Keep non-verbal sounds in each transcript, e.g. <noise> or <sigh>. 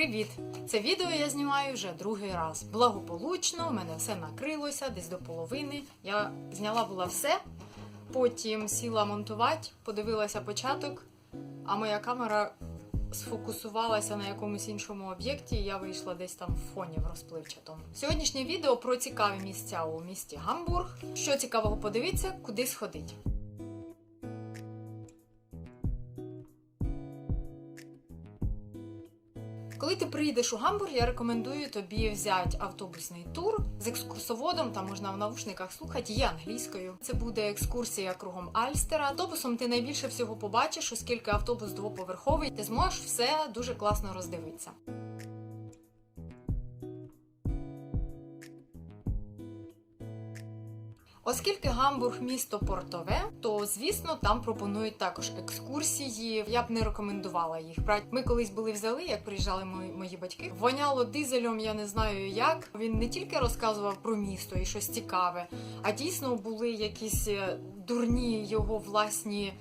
Привіт! Це відео я знімаю вже другий раз. Благополучно, в мене все накрилося десь до половини. Я зняла була все, потім сіла монтувати, подивилася початок, а моя камера сфокусувалася на якомусь іншому об'єкті, і я вийшла десь там в фоні в розпливчатому. Сьогоднішнє відео про цікаві місця у місті Гамбург. Що цікавого подивіться, куди сходить. Коли ти приїдеш у Гамбург, я рекомендую тобі взяти автобусний тур з екскурсоводом. Там можна в наушниках слухати, є англійською. Це буде екскурсія кругом Альстера. Автобусом ти найбільше всього побачиш, оскільки автобус двоповерховий. Ти зможеш все дуже класно роздивитися. Оскільки Гамбург місто портове, то звісно там пропонують також екскурсії. Я б не рекомендувала їх брати. Ми колись були взяли, як приїжджали мої, мої батьки. Воняло дизелем, я не знаю як. Він не тільки розказував про місто і щось цікаве, а дійсно були якісь е, дурні його власні.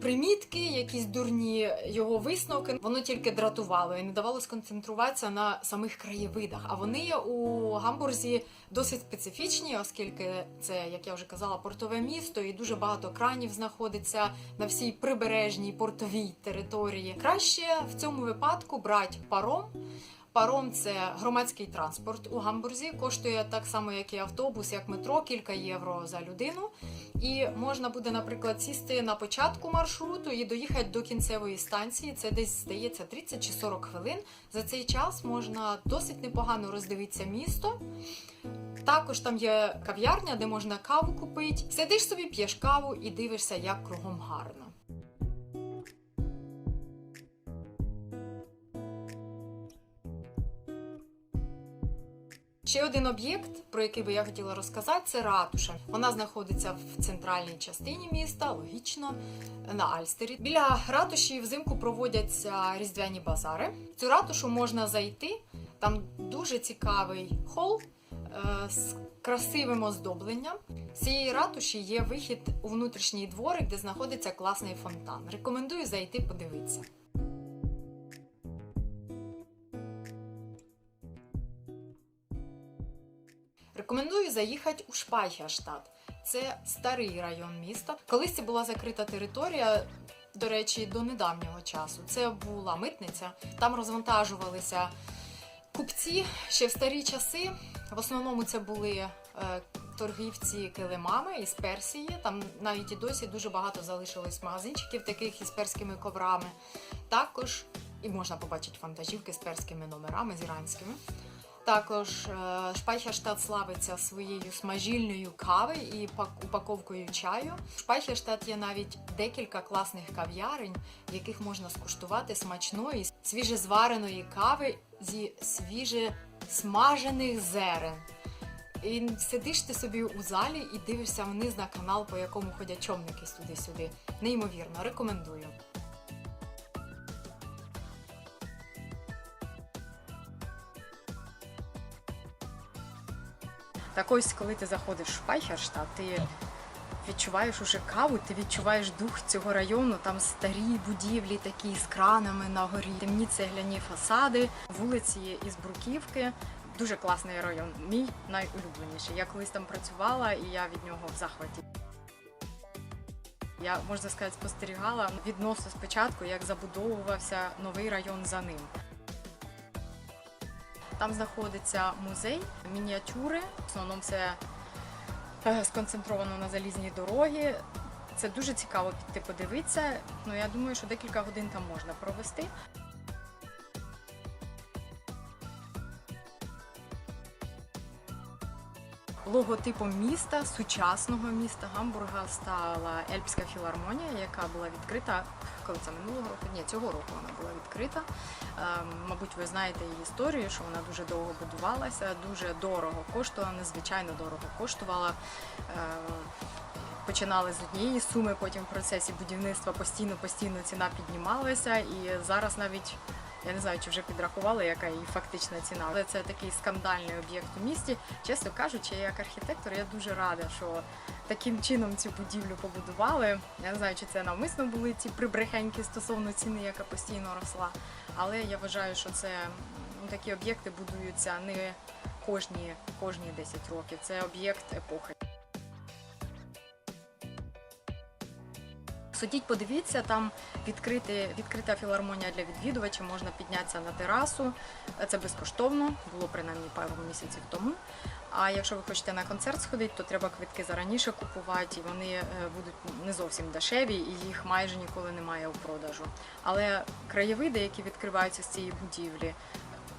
Примітки, якісь дурні його висновки, воно тільки дратувало і не давало сконцентруватися на самих краєвидах. А вони у Гамбурзі досить специфічні, оскільки це, як я вже казала, портове місто, і дуже багато кранів знаходиться на всій прибережній портовій території. Краще в цьому випадку брати паром. Паром це громадський транспорт у Гамбурзі. Коштує так само, як і автобус, як метро, кілька євро за людину. І можна буде, наприклад, сісти на початку маршруту і доїхати до кінцевої станції. Це десь здається 30 чи 40 хвилин. За цей час можна досить непогано роздивитися місто. Також там є кав'ярня, де можна каву купити. Сидиш собі, п'єш каву і дивишся, як кругом гарно. Ще один об'єкт, про який би я хотіла розказати, це ратуша. Вона знаходиться в центральній частині міста, логічно, на Альстері. Біля ратуші взимку проводяться різдвяні базари. В цю ратушу можна зайти. Там дуже цікавий хол е, з красивим оздобленням. З цієї ратуші є вихід у внутрішній дворик, де знаходиться класний фонтан. Рекомендую зайти подивитися. Рекомендую заїхати у Шпайхерштадт. Це старий район міста. Колись це була закрита територія. До речі, до недавнього часу це була митниця. Там розвантажувалися купці ще в старі часи. В основному це були е, торгівці килимами із Персії. Там навіть і досі дуже багато залишилось магазинчиків, таких із перськими коврами. Також і можна побачити вантажівки з перськими номерами, з іранськими. Також е, Шпайхерштадт славиться своєю смажільною кави і упаковкою чаю. В Шпайхерштадт є навіть декілька класних кав'ярень, яких можна скуштувати смачної, свіжезвареної кави зі свіже смажених зерен. І сидиш ти собі у залі і дивишся вниз на канал, по якому ходять човники туди-сюди. Неймовірно, рекомендую. Так ось, коли ти заходиш в Шпайхерштадт, ти відчуваєш уже каву, ти відчуваєш дух цього району, там старі будівлі такі з кранами на горі, темні цегляні фасади, вулиці із бруківки. Дуже класний район, мій найулюбленіший. Я колись там працювала і я від нього в захваті. Я можна сказати, спостерігала відносно спочатку, як забудовувався новий район за ним. Там знаходиться музей, мініатюри. В основному це е, сконцентровано на залізній дорогі. Це дуже цікаво піти подивитися. Ну я думаю, що декілька годин там можна провести. Логотипом міста, сучасного міста Гамбурга стала Ельпська філармонія, яка була відкрита коли це минулого року. Ні, цього року вона була відкрита. Ем, Мабуть, ви знаєте її історію, що вона дуже довго будувалася, дуже дорого коштувала, незвичайно дорого коштувала. Ем, Починали з однієї суми, потім в процесі будівництва постійно постійно ціна піднімалася, і зараз навіть я не знаю, чи вже підрахували, яка її фактична ціна. Але це такий скандальний об'єкт у місті. Чесно кажучи, як архітектор, я дуже рада, що таким чином цю будівлю побудували. Я не знаю, чи це навмисно були ці прибрехеньки стосовно ціни, яка постійно росла. Але я вважаю, що це ну, такі об'єкти будуються не кожні, кожні 10 років. Це об'єкт епохи. Судіть, подивіться, там відкрити, відкрита філармонія для відвідувачів, можна піднятися на терасу. Це безкоштовно, було принаймні пару місяців тому. А якщо ви хочете на концерт сходити, то треба квитки зараніше купувати, і вони е, будуть не зовсім дешеві, і їх майже ніколи немає у продажу. Але краєвиди, які відкриваються з цієї будівлі,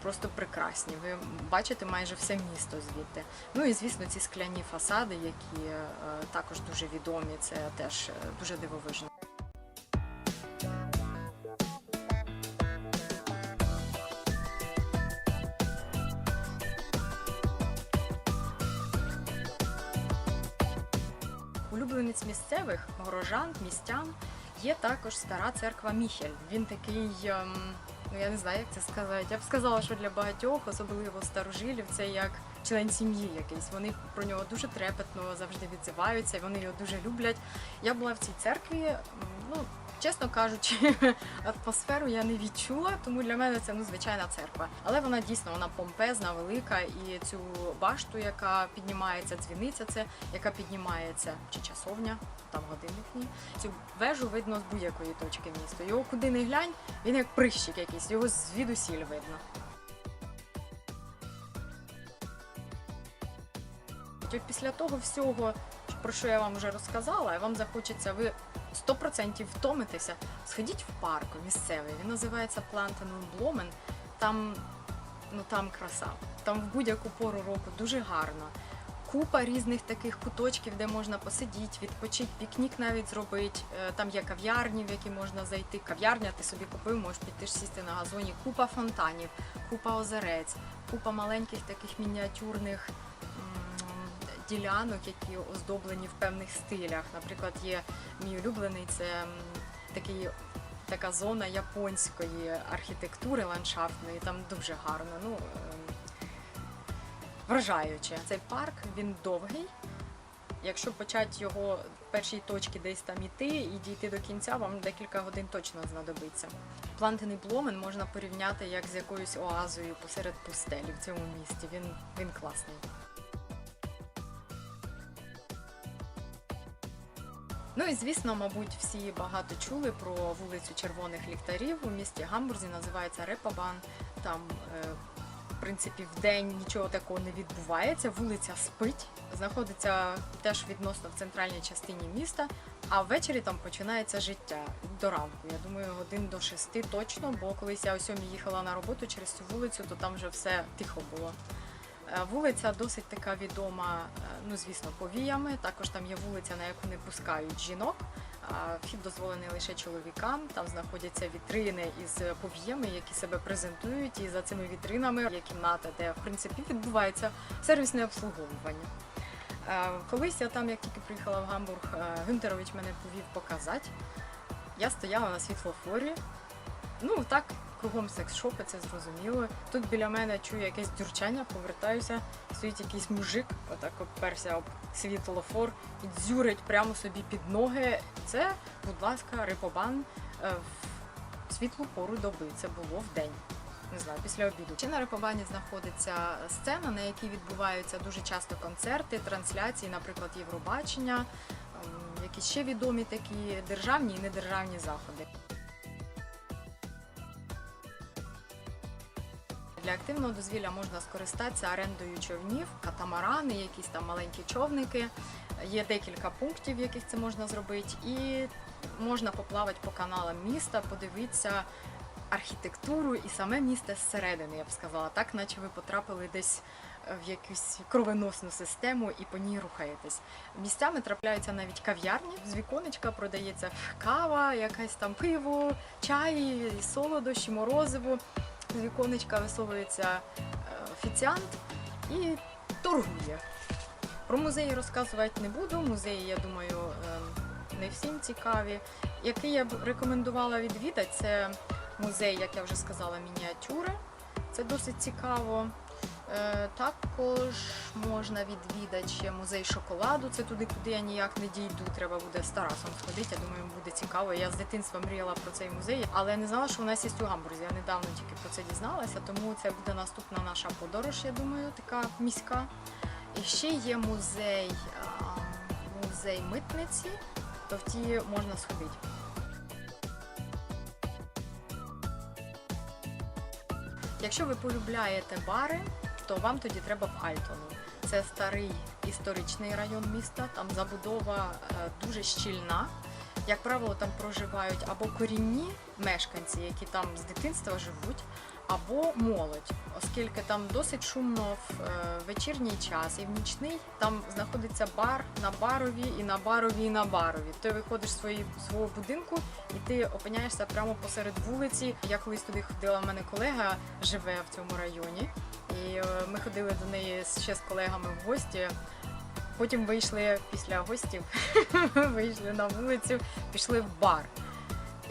просто прекрасні. Ви бачите майже все місто звідти. Ну і звісно, ці скляні фасади, які е, також дуже відомі, це теж е, дуже дивовижно. Місцевих горожан, містян є також стара церква Міхель. Він такий, ем, ну я не знаю, як це сказати. Я б сказала, що для багатьох, особливо старожилів, це як член сім'ї якийсь. Вони про нього дуже трепетно завжди відзиваються, вони його дуже люблять. Я була в цій церкві, ну. Чесно кажучи, <laughs> атмосферу я не відчула, тому для мене це ну звичайна церква. Але вона дійсно вона помпезна, велика, і цю башту, яка піднімається, дзвіниця, це яка піднімається, чи часовня, там годинник ні. Цю вежу видно з будь-якої точки міста. Його куди не глянь, він як прищик якийсь, його звідусіль видно. Після того всього, про що я вам вже розказала, і вам захочеться, ви 100% втомитеся, сходіть в парк місцевий. Він називається Плантенбломен. Там, ну там краса. Там в будь-яку пору року дуже гарно. Купа різних таких куточків, де можна посидіти, відпочити, пікнік навіть зробити. Е, Там є кав'ярні, в які можна зайти. Кав'ярня ти собі купив, можеш піти сісти на газоні. Купа фонтанів, купа озерець, купа маленьких таких мініатюрних ділянок, які оздоблені в певних стилях. Наприклад, є мій улюблений це такий. Така зона японської архітектури ландшафтної, там дуже гарно. Ну, ем, вражаюче. Цей парк він довгий. Якщо почати його в першій точці десь там іти і дійти до кінця, вам декілька годин точно знадобиться. Плантений бломен можна порівняти як з якоюсь оазою посеред пустелі в цьому місті. Він, він класний. Ну і звісно, мабуть, всі багато чули про вулицю Червоних ліхтарів у місті Гамбурзі. Називається Репабан. Там, е, в принципі, в день нічого такого не відбувається. Вулиця спить, знаходиться теж відносно в центральній частині міста. А ввечері там починається життя до ранку. Я думаю, годин до шести точно, бо колись я о сьомій їхала на роботу через цю вулицю, то там вже все тихо було. Е, Вулиця досить така відома, е, ну звісно, повіями. Також там є вулиця, на яку не пускають жінок. Вхід дозволений лише чоловікам. Там знаходяться вітрини із повіями, які себе презентують. І за цими вітринами є кімната, де в принципі відбувається сервісне обслуговування. Е, Колись я там, як тільки приїхала в Гамбург, е, Гюнтерович мене повів показати. Я стояла на світлофорі. Ну так, кругом секс-шопи, це зрозуміло. Тут біля мене чую якесь дюрчання, повертаюся, стоїть якийсь мужик, отак обперся об світлофор і дзюрить прямо собі під ноги. Це, будь ласка, рипобан е, в світлу пору доби. Це було в день. Не знаю, після обіду. Ще на Репобані знаходиться сцена, на якій відбуваються дуже часто концерти, трансляції, наприклад, Євробачення, ем, якісь ще відомі такі державні і недержавні заходи. Для активного дозвілля можна скористатися орендою човнів, катамарани, якісь там маленькі човники. Є декілька пунктів, в яких це можна зробити, і можна поплавати по каналам міста, подивитися архітектуру і саме місто зсередини, я б сказала, так, наче ви потрапили десь е, в якусь кровоносну систему і по ній рухаєтесь. Місцями трапляються навіть кав'ярні, з віконечка продається кава, якась там пиво, чай, солодощі, морозиво. З віконечка висовується е, офіціант і торгує. Про музеї розказувати не буду. Музеї, я думаю, е, не всім цікаві. Який я б рекомендувала відвідати, це музей, як я вже сказала, мініатюри. Це досить цікаво. Е, також можна відвідати ще музей шоколаду. Це туди, куди я ніяк не дійду. Треба буде з Тарасом сходити. Я думаю, буде цікаво. Я з дитинства мріяла про цей музей, але не знала, що у нас є у Гамбурзі. Я недавно тільки про це дізналася, тому це буде наступна наша подорож. Я думаю, така міська. І ще є музей, музей митниці, то в ті можна сходити. Якщо ви полюбляєте бари, то вам тоді треба в Альтону. Це старий історичний район міста, там забудова е, дуже щільна. Як правило, там проживають або корінні мешканці, які там з дитинства живуть, або молодь, оскільки там досить шумно в е, вечірній час і в нічний там знаходиться бар на барові і на барові, і на барові. Ти виходиш з свого будинку і ти опиняєшся прямо посеред вулиці. Я колись туди ходила, в мене колега живе в цьому районі, ми ходили до неї ще з колегами в гості. Потім вийшли після гостів, <laughs> вийшли на вулицю, пішли в бар.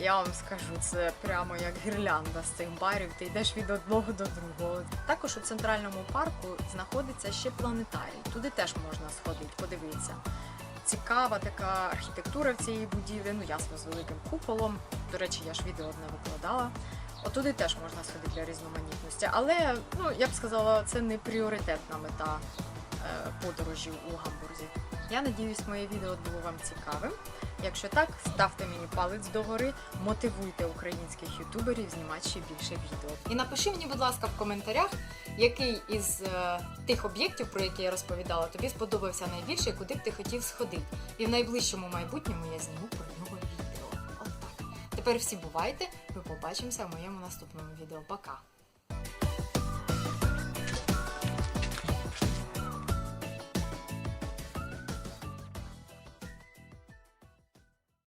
Я вам скажу, це прямо як гірлянда з цих барів. Ти йдеш від одного до другого. Також у центральному парку знаходиться ще планетарій. Туди теж можна сходити, подивитися. Цікава така архітектура в цієї будівлі, ну ясно, з великим куполом. До речі, я ж відео одне викладала. Отуди теж можна сходити для різноманітності. Але ну я б сказала, це не пріоритетна мета е, подорожі у Гамбурзі. Я надіюсь, моє відео було вам цікавим. Якщо так, ставте мені палець догори, мотивуйте українських ютуберів знімати ще більше відео. І напиши мені, будь ласка, в коментарях, який із е, тих об'єктів, про які я розповідала, тобі сподобався найбільше, куди б ти хотів сходити. І в найближчому майбутньому я зніму про Тепер всі бувайте. Ми побачимося в моєму наступному відео. Пока!